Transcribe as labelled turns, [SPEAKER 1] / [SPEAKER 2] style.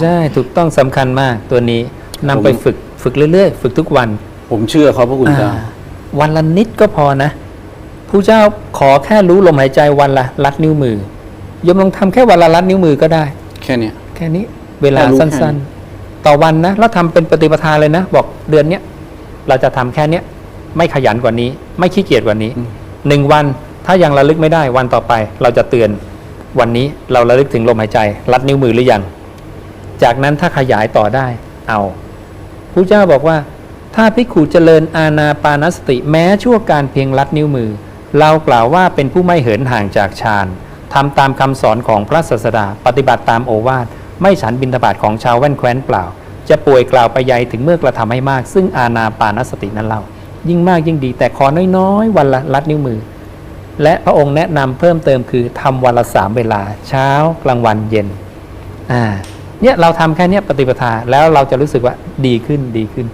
[SPEAKER 1] ใช่ถูกต้องสำคัญมากตัวนี้นำไปฝึกฝึกเรื่อยๆ ฝึกทุกวัน
[SPEAKER 2] ผมเชื่อเขาพระคุณเจ้า
[SPEAKER 1] อ่าวันละนิดก็พอนะผู้เจ้าขอแค่รู้ลมหายใจวันละลัดนิ้วมือโยมลองทำแค่วันละลัดนิ้วมือก็ได้
[SPEAKER 2] แค่เนี้ย
[SPEAKER 1] แค่นี้เวลา
[SPEAKER 2] แค่รู้
[SPEAKER 1] สั
[SPEAKER 2] แค่้
[SPEAKER 1] น
[SPEAKER 2] นี้
[SPEAKER 1] ๆ ต่อวันนะแล้วทำเป็นปฏิปทาเลยนะ บอกเดือนเนี้ยเราจะทำแค่เนี้ยไม่ขยันกว่านี้ ไม่ขี้เกียจกว่านี้หนึ่งวันถ้ายังระลึกไม่ได้วันต่อไป เราจะเตือนวันนี้เราระลึกถึงลมหายใจลัดนิ้วมือหรือยัง จากนั้นถ้าขยายต่อได้เอาพระเจ้าบอกว่า ถ้าภิกขุเจริญอาณาปานสติแม้ชั่วการเพียงลัดนิ้วมือ เรากล่าวว่าเป็นผู้ไม่เหินห่างจากฌานทำตามคำสอนของพระศาสดา ปฏิบัติตามโอวาทไม่ฉันบินทบาทของชาวแว่นแคว้นเปล่า จะป่วยกล่าวไปใหญ่ถึงเมื่อกระทำให้มาก ซึ่งอาณาปานสตินั้นเล่ายิ่งมากยิ่งดี แต่ขอน้อยๆ วันละลัดนิ้วมือ และพระองค์แนะนำเพิ่มเติมคือทำวันละสามเวลา เช้ากลางวันเย็นอ่า เนี่ยเราทำแค่เนี้ยปฏิปทาแล้วเราจะรู้สึกว่าดีขึ้นดีขึ้น